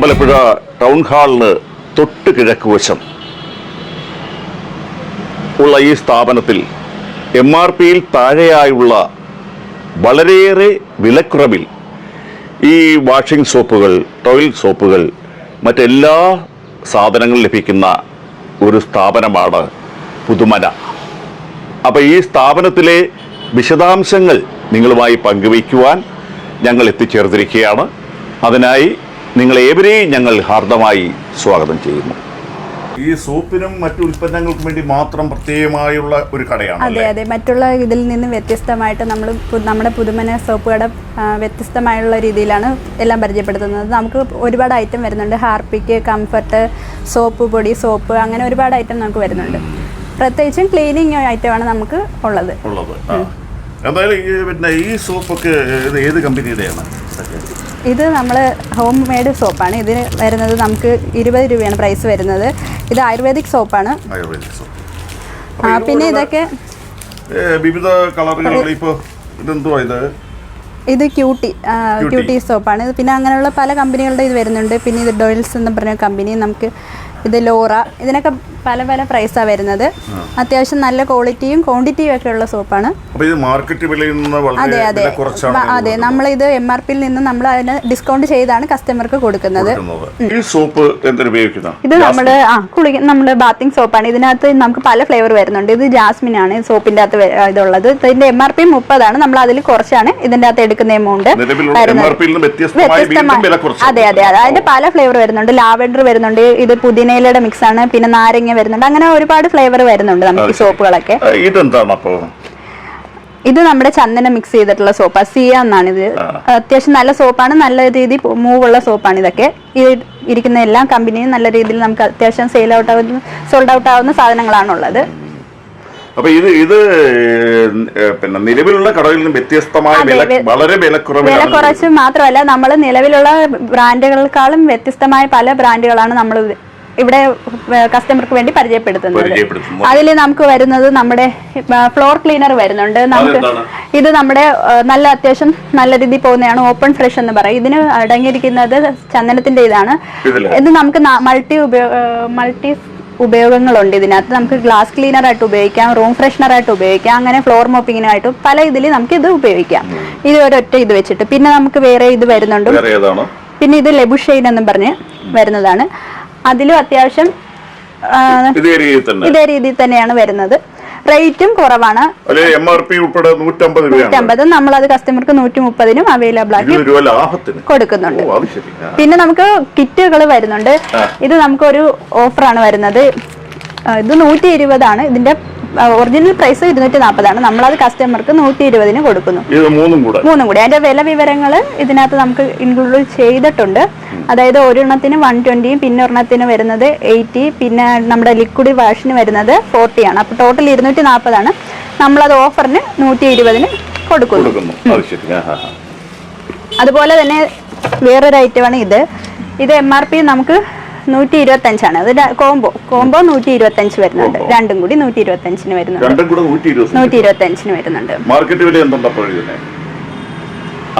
Ambalappuzha town ഹാളിന് തൊട്ട് കിഴക്ക് വശം ഉള്ള ഈ സ്ഥാപനത്തിൽ എം ആർ പിയിൽ താഴെയായുള്ള വളരെയേറെ വിലക്കുറവിൽ ഈ വാഷിംഗ് സോപ്പുകൾ ടോയ്ലറ്റ് സോപ്പുകൾ മറ്റെല്ലാ സാധനങ്ങളും ലഭിക്കുന്ന ഒരു സ്ഥാപനമാണ് പുതുമല അപ്പോൾ ഈ സ്ഥാപനത്തിലെ വിശദാംശങ്ങൾ നിങ്ങളുമായി പങ്കുവയ്ക്കുവാൻ ഞങ്ങൾ എത്തിച്ചേർന്നിരിക്കുകയാണ്. അതിനായി നിങ്ങളേവരെയും ഞങ്ങൾ ഹാർദമായി സ്വാഗതം ചെയ്യുന്നു. ഈ സോപ്പിനും മറ്റു ഉൽപ്പന്നങ്ങൾക്കും വേണ്ടി മാത്രം പ്രത്യേകമായുള്ള ഒരു കടയാണ് അതെ അതെ. മറ്റുള്ള ഇതിൽ നിന്ന് വ്യത്യസ്തമായിട്ട് നമ്മൾ നമ്മുടെ പുതുമന സോപ്പ് കട വ്യത്യസ്തമായുള്ള രീതിയിലാണ് എല്ലാം പരിചയപ്പെടുത്തുന്നത്. നമുക്ക് ഒരുപാട് ഐറ്റം വരുന്നുണ്ട്. ഹാർപ്പിക്ക് കംഫർട്ട് സോപ്പ് പൊടി സോപ്പ് അങ്ങനെ ഒരുപാട് ഐറ്റം നമുക്ക് വരുന്നുണ്ട്. പ്രത്യേകിച്ചും ക്ലീനിങ് ഐറ്റമാണ് നമുക്ക് ഉള്ളത്. ഉള്ളത്. എന്തായാലും പിന്നെ ഈ സോപ്പൊക്കെ ഏത് കമ്പനിയുടെയാണ്? ഇത് നമ്മൾ ഹോം മെയ്ഡ് സോപ്പാണ് ഇതിന് വരുന്നത് നമുക്ക് ഇരുപത് രൂപയാണ് പ്രൈസ് വരുന്നത്. ഇത് ആയുർവേദിക് സോപ്പാണ് ആ, പിന്നെ ഇതൊക്കെ വിവിധ കളറുകളുള്ള ഇപ്പോൾ ഇതെന്തുവാ ഇത്? ഇത് ക്യൂട്ടി ക്യൂട്ടി. സോപ്പാണ് പിന്നെ അങ്ങനെയുള്ള പല കമ്പനികളുടെ ഇത് വരുന്നുണ്ട്. പിന്നെ ഇത് ഡോയിൽസ് എന്ന് പറഞ്ഞ കമ്പനി നമുക്ക് ഇത് ലോറ ഇതിനൊക്കെ പല പല പ്രൈസാണ് വരുന്നത്. അത്യാവശ്യം നല്ല ക്വാളിറ്റിയും ക്വാണ്ടിറ്റിയും ഒക്കെ ഉള്ള സോപ്പാണ് അതെ അതെ. അതെ നമ്മളിത് എം ആർ പിയിൽ നിന്ന് നമ്മൾ അതിന് ഡിസ്കൗണ്ട് ചെയ്താണ് കസ്റ്റമർക്ക് കൊടുക്കുന്നത്. ഈ സോപ്പ് ഇത് നമ്മൾ ആ കുളിക്ക നമ്മുടെ ബാത്തിങ് സോപ്പാണ് ഇതിനകത്ത് നമുക്ക് പല ഫ്ലേവർ വരുന്നുണ്ട്. ഇത് ജാസ്മിൻ ആണ് സോപ്പിന്റെ അകത്ത് ഇതുള്ളത്. ഇതിന്റെ എം ആർ പി മുപ്പതാണ്. നമ്മൾ അതിൽ കുറച്ചാണ് ഇതിന്റെ അകത്ത് എടുക്കുന്ന എമൗണ്ട് വ്യത്യസ്തമായി അതെ അതെ അതിന്റെ പല ഫ്ലേവർ വരുന്നുണ്ട്. ലാവൻഡർ വരുന്നുണ്ട്. ഇത് പുതിനയിലയുടെ മിക്സ് ആണ്. പിന്നെ നാരങ്ങ വരുന്നുണ്ട്. അങ്ങനെ ഒരുപാട് ഫ്ലേവർ വരുന്നുണ്ട് നമുക്ക് സോപ്പുകളൊക്കെ. ഇതെന്താണ് അപ്പോ? ഇത് നമ്മുടെ ചന്ദനം മിക്സ് ചെയ്തിട്ടുള്ള സോപ്പാ. സിയ എന്നാണ് ഇത് അത്യാവശ്യം നല്ല സോപ്പാണ്. നല്ല രീതിയിൽ ഉള്ള സോപ്പാണ് ഇതൊക്കെ. ഈ ഇരിക്കുന്ന എല്ലാ കമ്പനിയും നല്ല രീതിയിൽ നമുക്ക് അത്യാവശ്യം സെയിൽ ഔട്ട് ആവുന്ന സോൾഡ് ഔട്ട് ആവുന്ന സാധനങ്ങളാണുള്ളത്. അപ്പൊ ഇത് ഇത് പിന്നെ നിലവിലുള്ള കടകളിൽ നിന്നും വ്യത്യസ്തമായ വില വളരെ വില വിലക്കുറവിലാണ് കുറച്ച് മാത്രമല്ല നമ്മൾ നിലവിലുള്ള ബ്രാൻഡുകളെക്കാളും വ്യത്യസ്തമായ പല ബ്രാൻഡുകളാണ് നമ്മൾ ഇവിടെ കസ്റ്റമർക്ക് വേണ്ടി പരിചയപ്പെടുത്തുന്നത്. പരിചയപ്പെടുത്തുന്നു. അതിൽ നമുക്ക് വരുന്നത് നമ്മുടെ ഫ്ലോർ ക്ലീനർ വരുന്നുണ്ട്. നമുക്ക് ഇത് നമ്മുടെ നല്ല അത്യാവശ്യം നല്ല രീതിയിൽ പോകുന്നതാണ്. ഓപ്പൺ ഫ്രഷ് എന്ന് പറയും. ഇതിന് അടങ്ങിയിരിക്കുന്നത് ചന്ദനത്തിന്റെ ഇതാണ്. ഇത് നമുക്ക് മൾട്ടി ഉപയോഗ മൾട്ടി ഉപയോഗങ്ങളുണ്ട് ഇതിനകത്ത്. നമുക്ക് ഗ്ലാസ് ക്ലീനർ ആയിട്ട് ഉപയോഗിക്കാം റൂം ഫ്രഷ്നർ ആയിട്ട് ഉപയോഗിക്കാം അങ്ങനെ ഫ്ലോർ മോപ്പിങ്ങിനായിട്ടും പല ഇതിൽ നമുക്ക് ഇത് ഉപയോഗിക്കാം. ഇത് ഒരൊറ്റ ഇത് വെച്ചിട്ട്. പിന്നെ നമുക്ക് വേറെ ഇത് വരുന്നുണ്ട്. പിന്നെ ഇത് ലെബുഷെയ്ൻ എന്നും പറഞ്ഞ് വരുന്നതാണ്. അതിലും അത്യാവശ്യം ഇതേ രീതിയിൽ തന്നെയാണ് വരുന്നത്. റേറ്റും കുറവാണ്. നൂറ്റമ്പത് നമ്മൾ അത് നമ്മളത് കസ്റ്റമർക്ക് നൂറ്റി മുപ്പതിനും അവൈലബിൾ ആക്കി കൊടുക്കുന്നുണ്ട്. പിന്നെ നമുക്ക് കിറ്റുകൾ വരുന്നുണ്ട്. ഇത് നമുക്ക് നമുക്കൊരു ഓഫറാണ് വരുന്നത്. ഇത് നൂറ്റി ഇരുപതാണ് ഇതിന്റെ ഒറിജിനൽ പ്രൈസ് ഇരുന്നൂറ്റി നാൽപ്പതാണ് നമ്മളത് കസ്റ്റമർക്ക് നൂറ്റി ഇരുപതിന് കൊടുക്കുന്നു മൂന്നും കൂടെ? അതിന്റെ വില വിവരങ്ങൾ ഇതിനകത്ത് നമുക്ക് ഇൻക്ലൂഡ് ചെയ്തിട്ടുണ്ട്. അതായത് ഒരെണ്ണത്തിന് വൺ ട്വന്റിയും പിന്നെ ഒരെണ്ണത്തിന് വരുന്നത് എയ്റ്റി പിന്നെ നമ്മുടെ ലിക്വിഡ് വാഷിന് വരുന്നത് ഫോർട്ടി ആണ്. അപ്പൊ ടോട്ടൽ ഇരുന്നൂറ്റി നാൽപ്പതാണ് നമ്മളത് ഓഫറിന് നൂറ്റി ഇരുപതിന് കൊടുക്കുന്നു. അതുപോലെ തന്നെ വേറൊരു ഐറ്റമാണ് ഇത്. ഇത് എം ആർ പി നമുക്ക് നൂറ്റി ഇരുപത്തഞ്ചാണ് അത് കോംബോ കോംബോ നൂറ്റി ഇരുപത്തഞ്ച് വരുന്നുണ്ട്. രണ്ടും കൂടി നൂറ്റി ഇരുപത്തഞ്ചിന് വരുന്നുണ്ട് നൂറ്റി ഇരുപത് ഇരുപത്തഞ്ചിന് വരുന്നുണ്ട്. മാർക്കറ്റ് വില എന്തുണ്ട്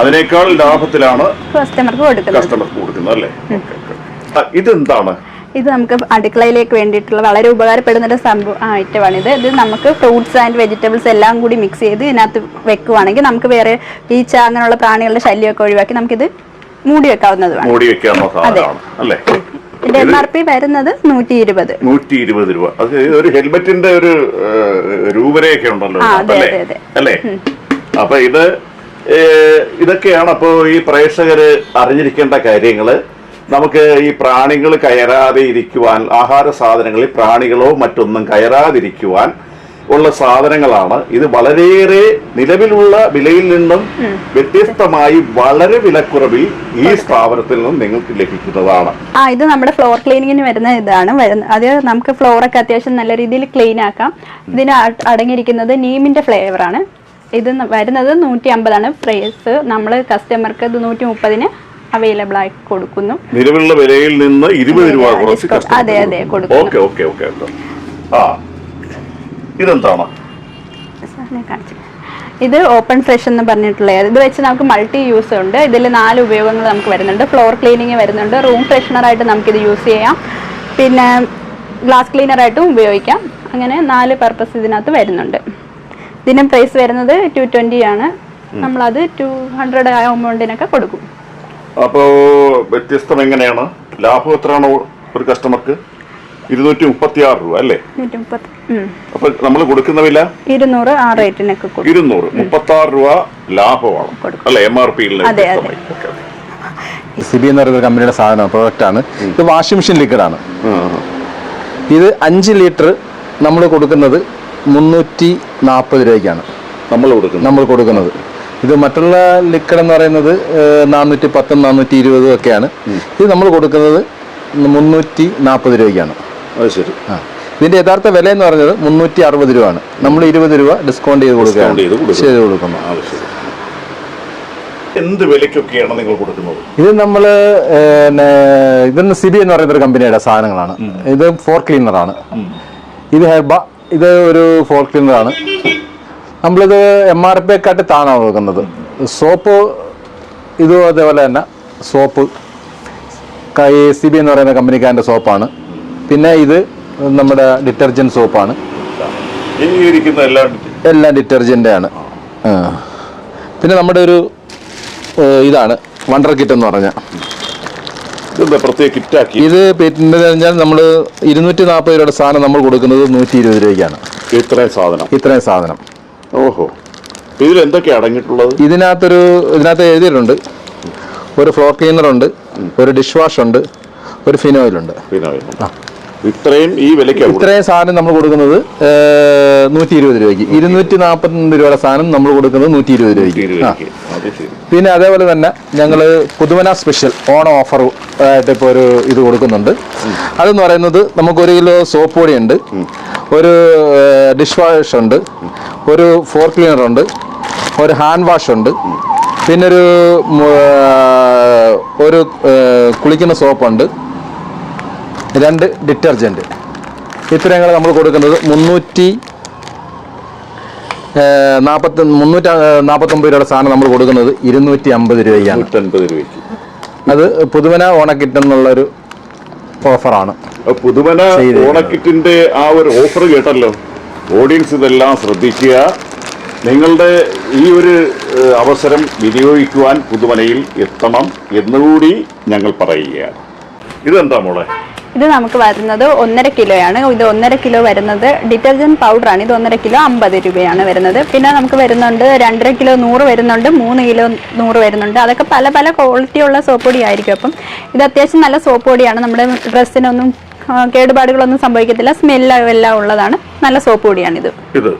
അതിനേക്കാൾ ലാഭത്തിലാണ് കസ്റ്റമർക്ക് കൊടുക്കുന്നത്. കസ്റ്റമർക്ക് കൊടുക്കുന്നത് അല്ലേ? Okay, okay. ഇതെന്താണ്? ഇത് നമുക്ക് അടുക്കളയിലേക്ക് വേണ്ടിയിട്ടുള്ള വളരെ ഉപകാരപ്പെടുന്ന ഒരു സംഭവം ഐറ്റമാണ് ഇത് ഇത് നമുക്ക് ഫ്രൂട്ട്സ് ആൻഡ് വെജിറ്റബിൾസ് എല്ലാം കൂടി മിക്സ് ചെയ്ത് ഇതിനകത്ത് വെക്കുവാണെങ്കിൽ നമുക്ക് വേറെ ഈച്ച അങ്ങനെയുള്ള പ്രാണികളുടെ ശല്യമൊക്കെ ഒഴിവാക്കി നമുക്കിത് മൂടി വെക്കാവുന്നതുമാണ്. മൂടി വെക്കാവുന്ന സാധനമാണ്. അല്ലേ? ഇതിന്റെ എം ആർ പി വരുന്നത് നൂറ്റി ഇരുപത് നൂറ്റി ഇരുപത് രൂപ. അത് ഒരു ഹെൽമെറ്റിന്റെ ഒരു രൂപരേഖ ഉണ്ടല്ലോ അല്ലേ? അപ്പൊ ഇത് ഇതൊക്കെയാണ് അപ്പോ ഈ പ്രേക്ഷകര് അറിഞ്ഞിരിക്കേണ്ട കാര്യങ്ങൾ. നമുക്ക് ഈ പ്രാണികൾ കയറാതെ ഇരിക്കുവാൻ ആഹാര സാധനങ്ങളിൽ പ്രാണികളോ മറ്റൊന്നും കയറാതിരിക്കുവാൻ ഉള്ള സാധനങ്ങളാണ്. ഇത് വളരെയേറെ നിലവിലുള്ള വിലയിൽ നിന്നും വ്യത്യസ്തമായി വളരെ വിലക്കുറവിൽ ഈ സ്ഥാപനത്തിൽ നിന്നും നിങ്ങൾക്ക് ലഭിക്കുന്നതാണ്. ആ ഇത് നമ്മുടെ ഫ്ലോർ ക്ലീനിങ്ങിന് വരുന്ന ഇതാണ്. വരുന്നത് അത് നമുക്ക് ഫ്ലോറൊക്കെ അത്യാവശ്യം നല്ല രീതിയിൽ ക്ലീൻ ആക്കാം. ഇതിന് അടങ്ങിയിരിക്കുന്നത് നീമിന്റെ ഫ്ലേവർ ആണ്. ഇത് വരുന്നത് നൂറ്റി അമ്പതാണ് പ്രൈസ് നമ്മൾ കസ്റ്റമർക്ക് ഇത് നൂറ്റി മുപ്പതിന് അവൈലബിൾ ആയി കൊടുക്കുന്നു. നിലവിലുള്ള വിലയിൽ നിന്ന് ഇരുപത് രൂപ അതെ. അതെ, അതെ, ഇതെന്താണ്? ഇത് ഓപ്പൺ ഫ്രഷ് എന്ന് പറഞ്ഞിട്ടുള്ള ഇത് വെച്ച് നമുക്ക് മൾട്ടി യൂസ് ഉണ്ട്. ഇതിൽ നാല് ഉപയോഗങ്ങൾ നമുക്ക് വരുന്നുണ്ട്. ഫ്ലോർ ക്ലീനിങ് വരുന്നുണ്ട്. റൂം ഫ്രഷ്നറായിട്ട് നമുക്കിത് യൂസ് ചെയ്യാം. പിന്നെ ഗ്ലാസ് ക്ലീനറായിട്ടും ഉപയോഗിക്കാം. അങ്ങനെ നാല് പർപ്പസ് ഇതിനകത്ത് വരുന്നുണ്ട്. ഇതിന് പ്രൈസ് വരുന്നത് ടു ട്വന്റി ആണ്. നമ്മളത് ടു ഹൺഡ്രഡ് എമൗണ്ടിനൊക്കെ കൊടുക്കും. അപ്പോൾ വ്യത്യസ്തം എങ്ങനെയാണ്? ലാഭം എത്രയാണോ ഒരു കസ്റ്റമർക്ക്? ഇരുന്നൂറ്റി മുപ്പത്തി ആറ് രൂപ അല്ലേ അപ്പൊ നമ്മൾ കൊടുക്കുന്ന വില? ഇരുന്നൂറ് ആ റേറ്റിനൊക്കെ ഇരുന്നൂറ്. മുപ്പത്തി ആറ് രൂപ ലാഭമാണ്. അല്ലെ? എം ആർ പിയിൽ അതെ, ബി സിബി എന്ന് പറയുന്ന കമ്പനിയുടെ സാധനം ആണ്. ഇത് വാഷിംഗ് മെഷീൻ ലിക്വിഡ് ആണ്. ഇത് അഞ്ച് ലിറ്റർ നമ്മൾ കൊടുക്കുന്നത് മുന്നൂറ്റി നാൽപ്പത് രൂപയ്ക്കാണ്. നമ്മൾ കൊടുക്കുന്നത്. നമ്മൾ കൊടുക്കുന്നത്. ഇത് മറ്റുള്ള ലിക്വിഡ് എന്ന് പറയുന്നത് നാനൂറ്റി പത്തും നാനൂറ്റി ഇരുപതും ഒക്കെയാണ് ഇത് നമ്മൾ കൊടുക്കുന്നത് മുന്നൂറ്റി നാൽപ്പത് രൂപയ്ക്കാണ്. അത് ശരി. ആ. ഇതിന്റെ യഥാർത്ഥ വില എന്ന് പറഞ്ഞത് മുന്നൂറ്റി അറുപത് രൂപയാണ്. നമ്മൾ ഇരുപത് രൂപ ഡിസ്കൗണ്ട് ചെയ്ത് കൊടുക്കുകയാണ്. ചെയ്ത് കൊടുക്കുന്നു. എന്ത് വിലയ്ക്കൊക്കെയാണ് നിങ്ങൾ കൊടുക്കുന്നത്? ഇത് നമ്മൾ ഇതൊന്ന് സിബി എന്ന് പറയുന്ന ഒരു കമ്പനിയുടെ സാധനങ്ങളാണ്. ഇത് ഫോർ ക്ലീനറാണ് ഇത് ഹെർബ ഇത് ഒരു ഫോർ ക്ലീനറാണ് നമ്മളിത് എം ആർ പി കാട്ടി താണാണ് കൊടുക്കുന്നത്. സോപ്പ് ഇതും അതേപോലെ തന്നെ സോപ്പ്. കൈ സി ബി എന്ന് പറയുന്ന കമ്പനിക്കാരന്റെ സോപ്പാണ്. പിന്നെ ഇത് നമ്മുടെ ഡിറ്റർജന്റ് സോപ്പാണ്. ഈ ഇരിക്കുന്ന എല്ലാം എല്ലാം ഡിറ്റർജന്റ് ആണ് പിന്നെ നമ്മുടെ ഒരു ഇതാണ് വണ്ടർ കിറ്റ് എന്ന് പറഞ്ഞ. ഇത് പിന്നെ കഴിഞ്ഞാൽ നമ്മൾ ഇരുന്നൂറ്റി നാൽപ്പത് രൂപയുടെ സാധനം നമ്മൾ കൊടുക്കുന്നത് നൂറ്റി ഇരുപത് രൂപയ്ക്കാണ്. ഇത്രയും സാധനം. ഇത്രയും സാധനം. ഓഹോ. ഇതിൽ എന്തൊക്കെയാണ് അടങ്ങിയിട്ടുള്ളത്? ഇതിനകത്തൊരു ഇതിനകത്ത് എഴുതിയിട്ടുണ്ട്. ഒരു ഫ്ലോർ ക്ലീനർ ഉണ്ട് ഒരു ഡിഷ് വാഷ് ഉണ്ട് ഒരു ഫിനോയിൽ ഉണ്ട് പിന്നെ ഇത്രയും ഈ വിലയ്ക്ക്. ഇത്രയും സാധനം നമ്മൾ കൊടുക്കുന്നത് നൂറ്റി ഇരുപത് രൂപയ്ക്ക്. ഇരുന്നൂറ്റി നാൽപ്പത്തി രൂപയുടെ സാധനം നമ്മൾ കൊടുക്കുന്നത് നൂറ്റി ഇരുപത് രൂപയ്ക്ക്. പിന്നെ അതേപോലെ തന്നെ ഞങ്ങൾ പുതുമന സ്പെഷ്യൽ ഓണം ഓഫർ ആയിട്ട് ഇപ്പോൾ ഒരു ഇത് കൊടുക്കുന്നുണ്ട്. അതെന്ന് പറയുന്നത് നമുക്ക് ഒരു കിലോ സോപ്പ് പൊടി ഉണ്ട് ഒരു ഡിഷ് വാഷ് ഉണ്ട് ഒരു ഫോർ ക്ലീനർ ഉണ്ട് ഒരു ഹാൻഡ് വാഷ് ഉണ്ട് പിന്നെ ഒരു ഒരു കുളിക്കുന്ന സോപ്പുണ്ട് രണ്ട് ഡിറ്റർജന്റ് ഇത്രയും നമ്മൾ കൊടുക്കുന്നത് മുന്നൂറ്റി നാൽപ്പത്തി മുന്നൂറ്റി നാൽപ്പത്തൊമ്പത് രൂപയുടെ സാധനം നമ്മൾ കൊടുക്കുന്നത് ഇരുന്നൂറ്റി അമ്പത് രൂപയാണ് രൂപയ്ക്ക്. അത് പുതുമന ഓണക്കിട്ടെന്നുള്ളൊരു ഓഫറാണ്. പുതുമന. ഓണക്കിറ്റിന്റെ ആ ഒരു ഓഫർ കേട്ടല്ലോ. ഓഡിയൻസ് ഇതെല്ലാം ശ്രദ്ധിക്കുക. നിങ്ങളുടെ ഈ ഒരു അവസരം വിനിയോഗിക്കുവാൻ പുതുമനയിൽ എത്തണം എന്നുകൂടി ഞങ്ങൾ പറയുകയാണ്. ഇതെന്താ മോളെ? ഇത് നമുക്ക് വരുന്നത് ഒന്നര കിലോയാണ്. ഇത് ഒന്നര കിലോ വരുന്നത് ഡിറ്റർജന്റ് പൗഡറാണ് ഇത് ഒന്നര കിലോ അമ്പത് രൂപയാണ് വരുന്നത്. പിന്നെ നമുക്ക് വരുന്നുണ്ട് രണ്ടര കിലോ നൂറ് വരുന്നുണ്ട് മൂന്ന് കിലോ നൂറ് വരുന്നുണ്ട്. അതൊക്കെ പല പല ക്വാളിറ്റിയുള്ള സോപ്പ് പൊടി ആയിരിക്കും. അപ്പം ഇത് അത്യാവശ്യം നല്ല സോപ്പ് പൊടിയാണ്. നമ്മുടെ ഡ്രസ്സിനൊന്നും കേടുപാടുകളൊന്നും സംഭവിക്കത്തില്ല. സ്മെല്ല് എല്ലാം ഉള്ളതാണ്. നല്ല സോപ്പ് പൊടിയാണിത്. ഇത്?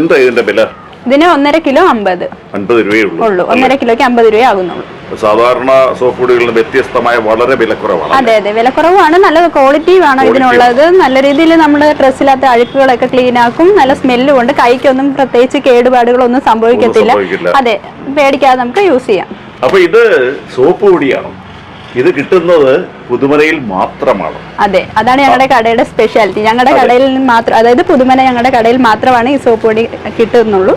എന്താ ഇതിന്റെ വില? ഇതിന് ഒന്നര കിലോ അമ്പത്. അൻപത് രൂപയേ ഉള്ളൂ. ഒന്നര കിലോയ്ക്ക് അമ്പത് രൂപ ആകുന്നുള്ളൂ. സാധാരണ സോപ്പ് പൊടികളിൽ വ്യത്യസ്തമായ വളരെ വിലക്കുറവാണ്. അതെ അതെ. വിലക്കുറവാണ്. നല്ല ക്വാളിറ്റിയുമാണ് ഇതിനുള്ളത്. നല്ല രീതിയിൽ നമ്മൾ ഡ്രസ്സിലാത്ത അഴുക്കുകളൊക്കെ ക്ലീൻ ആക്കും. നല്ല സ്മെല്ലും ഉണ്ട്. കൈക്കൊന്നും പ്രത്യേകിച്ച് കേടുപാടുകളൊന്നും സംഭവിക്കത്തില്ല. അതെ. പേടിക്കാതെ നമുക്ക് യൂസ് ചെയ്യാം. അപ്പൊ ഇത് സോപ്പ് പൊടിയാണ്. ഇത് കിട്ടുന്നത് പുതുമലയിൽ മാത്രമാണ്. അതെ. അതാണ് ഞങ്ങളുടെ കടയുടെ സ്പെഷ്യാലിറ്റി ഞങ്ങളുടെ കടയിൽ മാത്രം അതായത് പുതുമല ഞങ്ങളുടെ കടയിൽ മാത്രമാണ് ഈ സോപ്പ് പൊടി കിട്ടുന്നുള്ളൂ.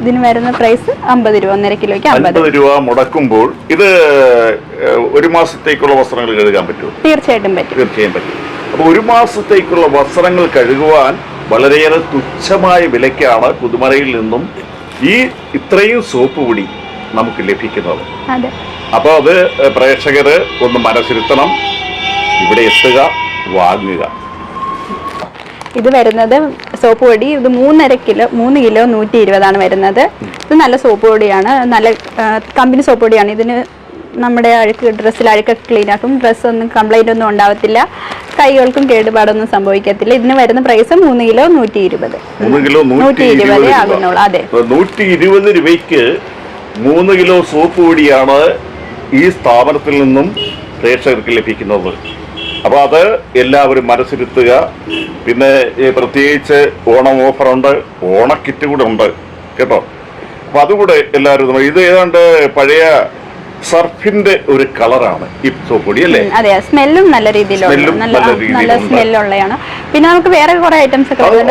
ഇതിന് വരുന്ന പ്രൈസ് അമ്പത് രൂപ ഒന്നര കിലോയ്ക്ക് അമ്പത് രൂപ മുടക്കുമ്പോൾ ഇത് ഒരു മാസത്തേക്കുള്ള വസ്ത്രങ്ങൾ കഴുകാൻ പറ്റും തീർച്ചയായിട്ടും പറ്റും. തീർച്ചയായും പറ്റും. അപ്പോൾ ഒരു മാസത്തേക്കുള്ള വസ്ത്രങ്ങൾ കഴുകുവാൻ വളരെയേറെ തുച്ഛമായ വിലയ്ക്കാണ് പുതുമലയിൽ നിന്നും ഈ ഇത്രയും സോപ്പ് പൊടി നമുക്ക് ലഭിക്കുന്നത്. അപ്പോൾ അത് പ്രേക്ഷകർ ഒന്ന് മനസ്സിരുത്തണം. ഇവിടെ എത്തുക വാങ്ങുക. ഇത് വരുന്നത് സോപ്പ് പൊടി ഇത് മൂന്നര കിലോ മൂന്ന് കിലോ നൂറ്റി ഇരുപതാണ് വരുന്നത്. ഇത് നല്ല സോപ്പ് പൊടിയാണ്. നല്ല കമ്പനി സോപ്പ് പൊടിയാണ്. ഇതിന് നമ്മുടെ അഴുക്ക് ഡ്രസ്സിൽ അഴുക്കൊക്കെ ക്ലീൻ ആക്കും. ഡ്രസ്സ് ഒന്നും കംപ്ലൈന്റ് ഒന്നും ഉണ്ടാവത്തില്ല. കൈകൾക്കും കേടുപാടൊന്നും സംഭവിക്കത്തില്ല. ഇതിന് വരുന്ന പ്രൈസ് മൂന്ന് കിലോ നൂറ്റി ഇരുപത് കിലോ നൂറ്റി നൂറ്റി ഇരുപത് ഇരുപത് ആകുന്നുള്ളൂ. അതെ. നൂറ്റി ഇരുപത് രൂപയ്ക്ക് മൂന്ന് കിലോ സോപ്പ് പൊടിയാണ് ഈ സ്ഥാപനത്തിൽ നിന്നും പ്രേക്ഷകർക്ക് ലഭിക്കുന്നത്. അപ്പോൾ അത് എല്ലാവരും മനസ്സിരുത്തുക. പിന്നെ ഈ പ്രത്യേകിച്ച് ഓണം ഓഫറുണ്ട് ഓണക്കിറ്റ് കൂടെ ഉണ്ട് കേട്ടോ? അപ്പോൾ അതുകൂടെ എല്ലാവരും ഇത് ഏതാണ്ട് പഴയ സർഫിന്റെ ഒരു കളറാണ് പൊടി അല്ലേ? അതെ സ്മെല്ലും നല്ല രീതിയിലുള്ള നല്ല സ്മെല്ലുള്ളതാണ് പിന്നെ നമുക്ക് വേറെ കുറെ ഐറ്റംസ് ഒക്കെ.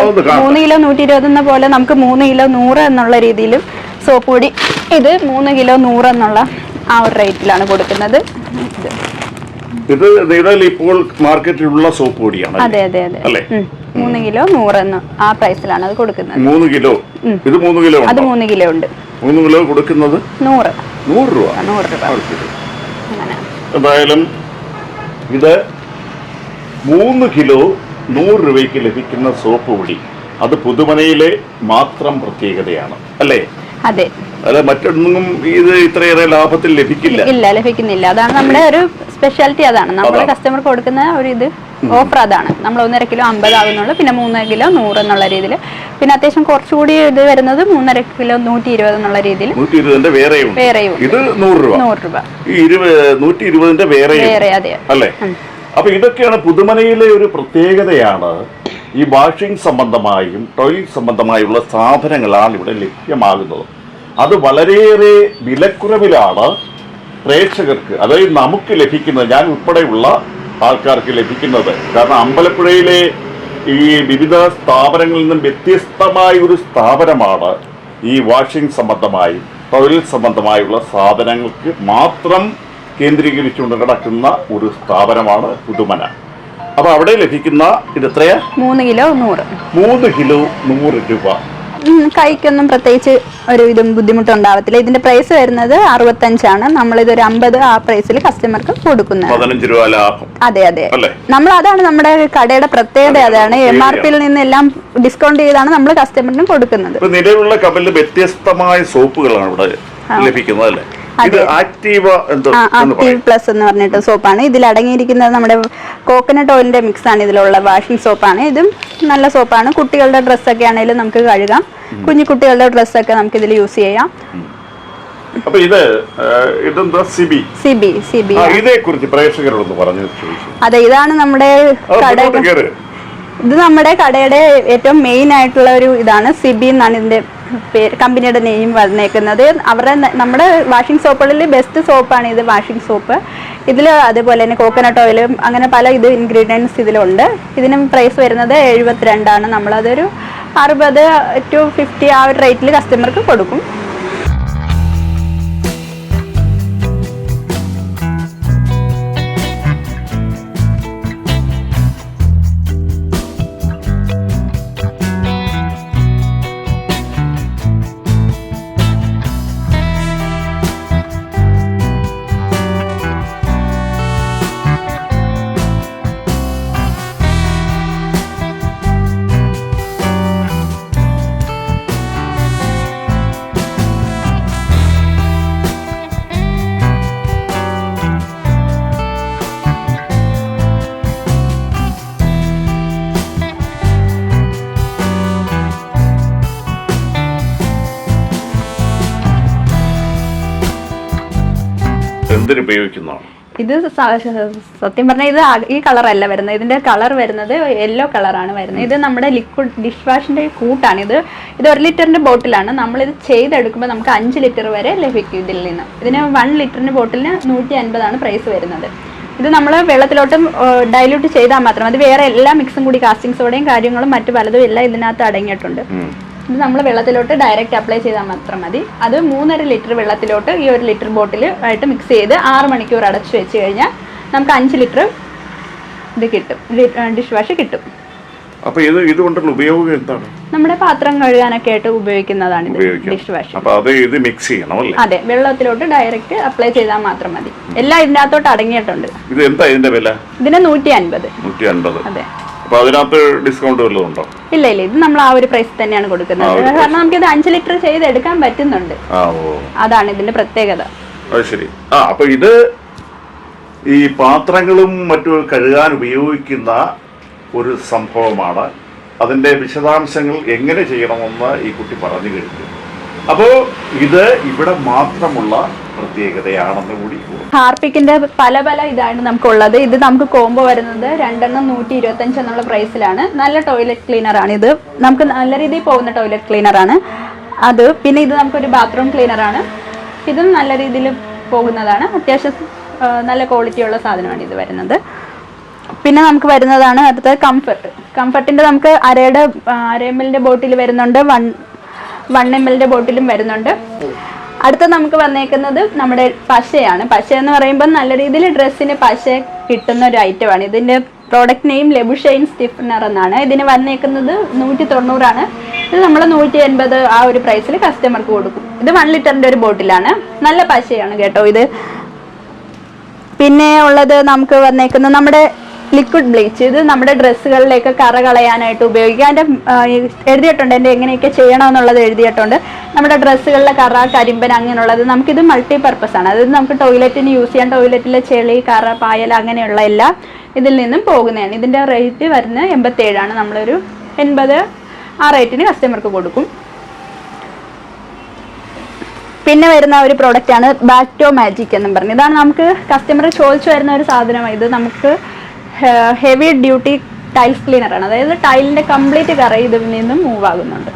മൂന്ന് കിലോ നൂറ്റി ഇരുപത് എന്ന പോലെ നമുക്ക് മൂന്ന് കിലോ നൂറ് എന്നുള്ള രീതിയിലും സോപ്പ് പൊടി. ഇത് മൂന്ന് കിലോ നൂറ് എന്നുള്ള ആ ഒരു റേറ്റിലാണ് കൊടുക്കുന്നത്. ഇത് നിലവിൽ ഇപ്പോൾ മാർക്കറ്റിലുള്ള സോപ്പ് പൊടിയാണ് അതെ അതെ അതെ. അല്ലേ? മൂന്ന് കിലോ നൂറെന്ന് ആ പ്രൈസിലാണ് അത് കൊടുക്കുന്നത്. മൂന്ന് കിലോ? ഇത് മൂന്ന് കിലോ അത് മൂന്ന് കിലോ ഉണ്ട്. മൂന്ന് കിലോ കൊടുക്കുന്നത്? നൂറ്. നൂറ് രൂപ. നൂറ് രൂപ. എന്തായാലും ഇത് മൂന്ന് കിലോ നൂറ് രൂപയ്ക്ക് ലഭിക്കുന്ന സോപ്പ് പൊടി. അത് പുതുമനയിലെ മാത്രം പ്രത്യേകതയാണ്. അല്ലേ? അതെ. അല്ല മറ്റൊന്നും ഇത് ഇത്രയേറെ ലാഭത്തിൽ ലഭിക്കില്ല. ഇല്ല ലഭിക്കുന്നില്ല. അതാണ് നമ്മുടെ ഒരു സ്പെഷ്യാലിറ്റി അതാണ്. നമ്മൾ കസ്റ്റമർ കസ്റ്റമർക്ക് കൊടുക്കുന്ന ഒരു ഇത് ഓഫർ അതാണ്. നമ്മൾ ഒന്നര കിലോ അമ്പതാകുന്നുള്ളൂ പിന്നെ മൂന്നര കിലോ നൂറ് എന്നുള്ള രീതിയിൽ പിന്നെ അത്യാവശ്യം കുറച്ചുകൂടി ഇത് വരുന്നത് മൂന്നര കിലോ നൂറ്റി ഇരുപത് എന്നുള്ള രീതിയിൽ വേറെയും. ഇത് നൂറ് രൂപ. നൂറ് രൂപ. നൂറ്റി ഇരുപതിന്റെ വേറെ അതെ. അല്ലേ. അപ്പൊ ഇതൊക്കെയാണ് പുതുമനയിലെ ഒരു പ്രത്യേകതയാണ്. ഈ വാഷിംഗ് സംബന്ധമായും ടോയ്ലറ്റ് സംബന്ധമായുള്ള സാധനങ്ങളാണ് ഇവിടെ ലഭ്യമാകുന്നത്. അത് വളരെയേറെ വിലക്കുറവിലാണ്. പ്രേക്ഷകർക്ക് അതായത് നമുക്ക് ലഭിക്കുന്നത് ഞാൻ ഉൾപ്പെടെയുള്ള ആൾക്കാർക്ക് ലഭിക്കുന്നത്. കാരണം അമ്പലപ്പുഴയിലെ ഈ വിവിധ സ്ഥാപനങ്ങളിൽ നിന്നും വ്യത്യസ്തമായ ഒരു സ്ഥാപനമാണ് ഈ വാഷിംഗ് സംബന്ധമായും തൊഴിൽ സംബന്ധമായുള്ള സാധനങ്ങൾക്ക് മാത്രം കേന്ദ്രീകരിച്ചുകൊണ്ട് നടക്കുന്ന ഒരു സ്ഥാപനമാണ് പുതുമന. അപ്പൊ അവിടെ ലഭിക്കുന്ന ഇത് എത്രയാ? മൂന്ന് കിലോ നൂറ്. മൂന്ന് കിലോ നൂറ് രൂപ. കൈക്കൊന്നും പ്രത്യേകിച്ച് ഒരു ഇതും ബുദ്ധിമുട്ടുണ്ടാവത്തില്ല. ഇതിന്റെ പ്രൈസ് വരുന്നത് അറുപത്തഞ്ചാണ്. നമ്മളിതൊരു അമ്പത് ആ പ്രൈസിൽ കസ്റ്റമർക്ക് കൊടുക്കുന്നത്. അതെ അതെ? നമ്മൾ അതാണ് നമ്മുടെ കടയുടെ പ്രത്യേകത അതാണ്. എം ആർ പിയിൽ നിന്നെല്ലാം ഡിസ്കൗണ്ട് ചെയ്താണ് നമ്മൾ കസ്റ്റമറിന് കൊടുക്കുന്നത്. നിലവിലുള്ള കപ്പലിൽ വ്യത്യസ്തമായ സോപ്പുകളാണ് ഇവിടെ ലഭിക്കുന്നത് അല്ലേ? ഇത്. ആക്റ്റീവ പ്ലസ് എന്ന് പറഞ്ഞിട്ട് സോപ്പാണ്. ഇതിൽ അടങ്ങിയിരിക്കുന്നത് നമ്മുടെ കോക്കനട്ട് ഓയിലിന്റെ മിക്സ് ആണ് ഇതിലുള്ള വാഷിംഗ് സോപ്പാണ്. ഇതും നല്ല സോപ്പാണ്. കുട്ടികളുടെ ഡ്രസ്സൊക്കെ ആണെങ്കിലും നമുക്ക് കഴുകാം. കുഞ്ഞു കുട്ടികളുടെ ഡ്രസ്സൊക്കെ നമുക്ക് ഇതിൽ യൂസ് ചെയ്യാം. അപ്പൊ ഇത് ഇതെന്താ? C B? C B C B ആ ഇതേ കുറിച്ച് പറഞ്ഞു അതെ ഇതാണ് നമ്മുടെ ഇത് നമ്മുടെ കടയുടെ ഏറ്റവും മെയിൻ ആയിട്ടുള്ള ഒരു ഇതാണ് സിബി എന്നാണ് ഇതിന്റെ കമ്പനിയുടെ നെയിം വന്നേക്കുന്നത്. അവരുടെ നമ്മുടെ വാഷിംഗ് സോപ്പുകളിൽ ബെസ്റ്റ് സോപ്പാണ് ഇത് വാഷിംഗ് സോപ്പ്. ഇതിൽ അതേപോലെ തന്നെ കോക്കനട്ട് ഓയിലും അങ്ങനെ പല ഇത് ഇൻഗ്രീഡിയൻസ് ഇതിലുണ്ട്. ഇതിനും പ്രൈസ് വരുന്നത് എഴുപത്തിരണ്ടാണ്. നമ്മളതൊരു അറുപത് ടു ഫിഫ്റ്റി ആ ഒരു റേറ്റിൽ കസ്റ്റമർക്ക് കൊടുക്കും. എന്തിനു ഉപയോഗിക്കുന്നതാണ് ഇത് സത്യം പറഞ്ഞാൽ ഇത് ഈ കളറല്ല വരുന്നത്. ഇതിന്റെ കളർ വരുന്നത് യെല്ലോ കളറാണ് വരുന്നത്. ഇത് നമ്മുടെ ലിക്വിഡ് ഡിഷ് വാഷിന്റെ കൂട്ടാണ്. ഇത് ഇത് ഒരു ലിറ്ററിന്റെ ബോട്ടിലാണ്. നമ്മൾ ഇത് ചെയ്തെടുക്കുമ്പോൾ നമുക്ക് അഞ്ച് ലിറ്റർ വരെ ലഭിക്കും ഇതിൽ നിന്ന്. ഇതിന് വൺ ലിറ്ററിന്റെ ബോട്ടിലിന് നൂറ്റി അൻപതാണ് പ്രൈസ് വരുന്നത്. ഇത് നമ്മൾ വെള്ളത്തിലോട്ടും ഡൈല്യൂട്ട് ചെയ്താൽ മാത്രം അത് വേറെ എല്ലാ മിക്സും കൂടി കാസ്റ്റിംഗ് സോഡയും കാര്യങ്ങളും മറ്റു പലതും എല്ലാം ഇതിനകത്ത് അടങ്ങിയിട്ടുണ്ട്. ഇത് നമ്മൾ വെള്ളത്തിലോട്ട് ഡയറക്റ്റ് അപ്ലൈ ചെയ്താൽ മാത്രം മതി. അത് മൂന്നര ലിറ്റർ വെള്ളത്തിലോട്ട് ഈ ഒരു ലിറ്റർ ബോട്ടിൽ ആയിട്ട് മിക്സ് ചെയ്ത് ആറ് മണിക്കൂർ അടച്ചു വെച്ച് കഴിഞ്ഞാൽ നമുക്ക് അഞ്ച് ലിറ്റർ ഇത് കിട്ടും. ഡിഷ് വാഷ് കിട്ടും. അപ്പൊ ഇത് ഇതുകൊണ്ടുള്ള ഉപയോഗം എന്താണ്? നമ്മുടെ പാത്രം കഴുകാനൊക്കെ ആയിട്ട് ഉപയോഗിക്കുന്നതാണ് ഇത് ഡിഷ് വാഷ് ഉപയോഗിക്കാം അപ്പൊ അത് ഇത് മിക്സ് ചെയ്യണം അല്ലേ? അതെ വെള്ളത്തിലോട്ട് ഡയറക്റ്റ് അപ്ലൈ ചെയ്താൽ മാത്രം മതി. എല്ലാം ഇതിനകത്തോട്ട് അടങ്ങിയിട്ടുണ്ട്. ഇത് എന്താ ഇതിന്റെ വില? ഇതിന് നൂറ്റി അൻപത്. നൂറ്റി അൻപത്. അതെ. അപ്പൊ അതിനകത്ത് ഡിസ്കൗണ്ട് വല്ലതും ഉണ്ടോ ഇല്ല ഇല്ല. ഇത് നമ്മൾ ആ ഒരു പ്രൈസ് തന്നെയാണ് കൊടുക്കുന്നത്. കാരണം നമുക്ക് ഇത് അഞ്ച് ലിറ്റർ ചെയ്ത് എടുക്കാൻ പറ്റുന്നുണ്ട്. അതാണ് ഇതിന്റെ പ്രത്യേകത. അത് ശരി. ആ അപ്പൊ ഇത് ഈ പാത്രങ്ങളും മറ്റു കഴുകാൻ ഉപയോഗിക്കുന്ന ഒരു സംഭവമാണ്. അതിന്റെ വിശദാംശങ്ങൾ എങ്ങനെ ചെയ്യണമെന്ന് ഈ കുട്ടി പറഞ്ഞു കഴിഞ്ഞു. അപ്പോൾ ഇത് ഇവിടെ മാത്രമുള്ള പ്രത്യേകതയാണെന്ന് കൂടി. ഹാർപ്പിക്കിന്റെ പല പല ഇതാണ് നമുക്കുള്ളത്. ഇത് നമുക്ക് കോംബോ വരുന്നത് രണ്ടെണ്ണം നൂറ്റി ഇരുപത്തഞ്ച് എന്നുള്ള പ്രൈസിലാണ് നല്ല ടോയ്ലറ്റ് ക്ലീനർ ആണ് ഇത്. നമുക്ക് നല്ല രീതിയിൽ പോകുന്ന ടോയ്ലറ്റ് ക്ലീനർ ആണ്. അത് പിന്നെ ഇത് നമുക്കൊരു ബാത്റൂം ക്ലീനർ ആണ്. ഇതും നല്ല രീതിയിൽ പോകുന്നതാണ്. അത്യാവശ്യം നല്ല ക്വാളിറ്റി ഉള്ള സാധനമാണ് ഇത് വരുന്നത്. പിന്നെ നമുക്ക് വരുന്നതാണ് അടുത്തത് കംഫർട്ട് കംഫർട്ടിന്റെ നമുക്ക് അരയുടെ അര ബോട്ടിൽ വരുന്നുണ്ട്. വൺ വൺ എം എല്ലിന്റെ ബോട്ടിലും വരുന്നുണ്ട്. അടുത്ത നമുക്ക് വന്നേക്കുന്നത് നമ്മുടെ പശയാണ്. പശ എന്ന് പറയുമ്പോൾ നല്ല രീതിയിൽ ഡ്രസ്സിന് പശ കിട്ടുന്ന ഒരു ഐറ്റമാണ് ഇതിന്റെ പ്രോഡക്റ്റ് നെയിം ലെബുഷൈൻ സ്റ്റിഫ്നർ എന്നാണ്. ഇതിന് വന്നേക്കുന്നത് നൂറ്റി തൊണ്ണൂറാണ് ഇത് നമ്മൾ നൂറ്റി എൺപത് ആ ഒരു പ്രൈസിൽ കസ്റ്റമർക്ക് കൊടുക്കും. ഇത് വൺ ലിറ്ററിന്റെ ഒരു ബോട്ടിലാണ്. നല്ല പശയാണ് കേട്ടോ ഇത്. പിന്നെ ഉള്ളത് നമുക്ക് വന്നേക്കുന്നത് നമ്മുടെ ലിക്വിഡ് ബ്ലീച്ച് ഇത് നമ്മുടെ ഡ്രസ്സുകളിലേക്ക് കറ കളയാനായിട്ട് ഉപയോഗിക്കാം അതിന്റെ എഴുതിയിട്ടുണ്ട്. എന്റെ എങ്ങനെയൊക്കെ ചെയ്യണമെന്നുള്ളത് എഴുതിയിട്ടുണ്ട്. നമ്മുടെ ഡ്രസ്സുകളിലെ കറ കരിമ്പൻ അങ്ങനെയുള്ളത് നമുക്കിത് മൾട്ടി പർപ്പസ് ആണ്. അതായത് നമുക്ക് ടോയ്ലറ്റിന് യൂസ് ചെയ്യാൻ ടോയ്ലറ്റിലെ ചെളി കറ പായൽ അങ്ങനെയുള്ള എല്ലാം ഇതിൽ നിന്നും പോകുന്നതാണ്. ഇതിന്റെ റേറ്റ് വരുന്നത് എൺപത്തേഴാണ് നമ്മളൊരു എൺപത് ആ റേറ്റിന് കസ്റ്റമർക്ക് കൊടുക്കും. പിന്നെ വരുന്ന ഒരു പ്രോഡക്റ്റാണ് ബാറ്റോ മാജിക് എന്നും പറഞ്ഞു. ഇതാണ് നമുക്ക് കസ്റ്റമർ ചോദിച്ചു വരുന്ന ഒരു സാധനമാണ്. ഇത് നമുക്ക് ഹെവി ഡ്യൂട്ടി ടൈൽസ് ക്ലീനർ ആണ്. അതായത് ടൈലിന്റെ കംപ്ലീറ്റ് കറ ഇതിൽ നിന്നും മൂവ് ആകുന്നുണ്ട്.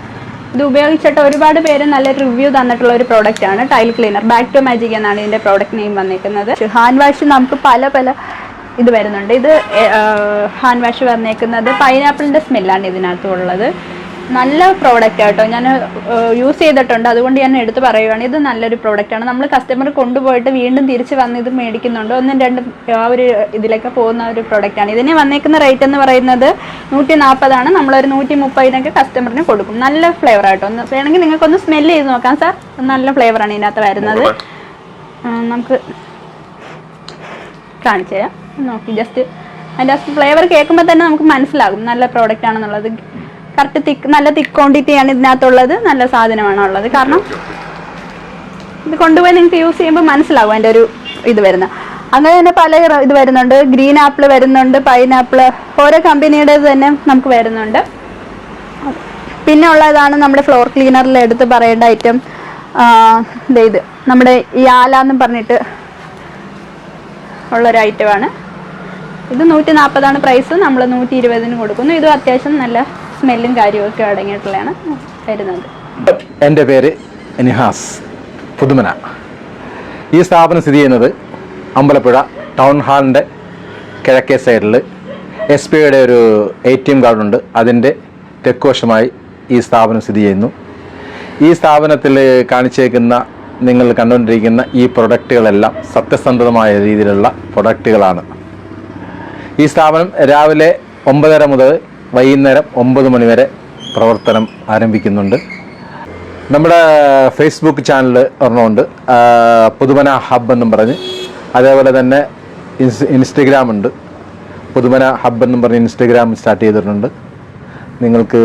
ഇത് ഉപയോഗിച്ചിട്ട് ഒരുപാട് പേര് നല്ല റിവ്യൂ തന്നിട്ടുള്ള ഒരു പ്രോഡക്റ്റ് ആണ് tile cleaner back to magic എന്നാണ് ഇതിന്റെ പ്രോഡക്റ്റ് നെയിം വന്നേക്കുന്നത്. ഹാൻഡ് വാഷ് നമുക്ക് പല പല ഇത് വരുന്നുണ്ട്. ഇത് ഹാൻഡ് വാഷ് വന്നേക്കുന്നത് പൈനാപ്പിളിന്റെ സ്മെല്ലാണ് ഇതിനകത്ത് ഉള്ളത്. നല്ല പ്രോഡക്റ്റ് ആട്ടോ. ഞാൻ യൂസ് ചെയ്തിട്ടുണ്ട്. അതുകൊണ്ട് ഞാൻ എടുത്ത് പറയുവാണ് ഇത് നല്ലൊരു പ്രോഡക്റ്റ് ആണ്. നമ്മൾ കസ്റ്റമർ കൊണ്ടുപോയിട്ട് വീണ്ടും തിരിച്ച് വന്ന് ഇത് മേടിക്കുന്നുണ്ട്. ഒന്നും രണ്ടും ആ ഒരു ഇതിലൊക്കെ പോകുന്ന ഒരു പ്രോഡക്റ്റ് ആണ്. ഇതിന് വന്നേക്കുന്ന റേറ്റ് എന്ന് പറയുന്നത് നൂറ്റി നാൽപ്പതാണ് നമ്മളൊരു നൂറ്റി മുപ്പതിനൊക്കെ കസ്റ്റമറിന് കൊടുക്കും. നല്ല ഫ്ലേവർ ആട്ടോ. ഒന്ന് വേണമെങ്കിൽ നിങ്ങൾക്കൊന്ന് സ്മെല്ല് ചെയ്ത് നോക്കാം സാർ നല്ല ഫ്ലേവറാണ് ഇതിനകത്ത് വരുന്നത്. നമുക്ക് കാണിച്ചു തരാം. നോക്കി ജസ്റ്റ് അതിന്റെ ഫ്ലേവർ കേൾക്കുമ്പോൾ തന്നെ നമുക്ക് മനസ്സിലാകും. നല്ല പ്രോഡക്റ്റ് ആണെന്നുള്ളത്. കറക്റ്റ് തിക്ക് നല്ല തിക്ക് ക്വാണ്ടിറ്റിയാണ് ഇതിനകത്തുള്ളത്. നല്ല സാധനമാണ് ഉള്ളത്. കാരണം ഇത് കൊണ്ടുപോയി നിങ്ങൾക്ക് യൂസ് ചെയ്യുമ്പോൾ മനസ്സിലാവും അതിന്റെ ഒരു ഇത് വരുന്നത് അങ്ങനെ തന്നെ പല ഇത് വരുന്നുണ്ട്. ഗ്രീൻ ആപ്പിൾ വരുന്നുണ്ട് പൈനാപ്പിൾ ഓരോ കമ്പനിയുടെ തന്നെ നമുക്ക് വരുന്നുണ്ട്. പിന്നെ ഉള്ളതാണ് നമ്മുടെ ഫ്ലോർ ക്ലീനറിൽ എടുത്ത് പറയേണ്ട ഐറ്റം ഇത്. നമ്മുടെ ഈ ആല എന്നും പറഞ്ഞിട്ട് ഉള്ളൊരു ഐറ്റമാണ് ഇത് നൂറ്റി നാൽപ്പതാണ് പ്രൈസ് നമ്മൾ നൂറ്റി ഇരുപതിന് കൊടുക്കുന്നു. ഇതും അത്യാവശ്യം നല്ല സ്മെല്ലും കാര്യമൊക്കെ അടങ്ങിയിട്ടുള്ളതാണ് വരുന്നത്. എന്റെ പേര് നിഹാസ് പുതുമന. ഈ സ്ഥാപനം സ്ഥിതി ചെയ്യുന്നത് അമ്പലപ്പുഴ ടൗൺ ഹാളിന്റെ കിഴക്കേ സൈഡിൽ എസ് പി ഐയുടെ ഒരു എ ടി എം കാർഡുണ്ട്. അതിന്റെ തെക്കുവശമായി ഈ സ്ഥാപനം സ്ഥിതി ചെയ്യുന്നു. ഈ സ്ഥാപനത്തിൽ കാണിച്ചേക്കുന്ന നിങ്ങൾ കണ്ടുകൊണ്ടിരിക്കുന്ന ഈ പ്രൊഡക്റ്റുകളെല്ലാം സത്യസന്ധമായ രീതിയിലുള്ള പ്രൊഡക്റ്റുകളാണ്. ഈ സ്ഥാപനം രാവിലെ ഒമ്പതര മുതൽ വൈകുന്നേരം ഒമ്പത് മണിവരെ പ്രവർത്തനം ആരംഭിക്കുന്നുണ്ട്. നമ്മുടെ ഫേസ്ബുക്ക് ചാനൽ ഒരെണ്ണമുണ്ട്. പുതുമന ഹബ്ബ് എന്നും പറഞ്ഞ്. അതേപോലെ തന്നെ ഇൻസ് ഇൻസ്റ്റഗ്രാം ഉണ്ട്. പുതുമന ഹബ്ബ് എന്നും പറഞ്ഞ് ഇൻസ്റ്റഗ്രാം സ്റ്റാർട്ട് ചെയ്തിട്ടുണ്ട്. നിങ്ങൾക്ക്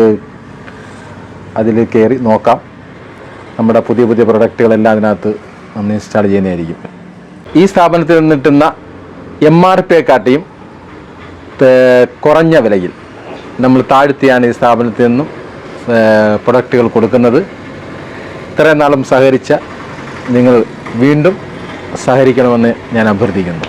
അതിൽ കയറി നോക്കാം. നമ്മുടെ പുതിയ പുതിയ പ്രൊഡക്റ്റുകളെല്ലാം അതിനകത്ത് നമ്മൾ ഇൻസ്റ്റാൾ ചെയ്യുന്നതായിരിക്കും. ഈ സ്ഥാപനത്തിൽ നിന്ന് കിട്ടുന്ന എം ആർ പിയെക്കാട്ടിയും കാട്ടിയും കുറഞ്ഞ വിലയിൽ നമ്മൾ താഴ്ത്തിയാണ് ഈ സ്ഥാപനത്തിൽ നിന്നും പ്രൊഡക്റ്റുകൾ കൊടുക്കുന്നത്. ഇത്രയും നാളും സഹകരിച്ച നിങ്ങൾ വീണ്ടും സഹകരിക്കണമെന്ന് ഞാൻ അഭ്യർത്ഥിക്കുന്നു.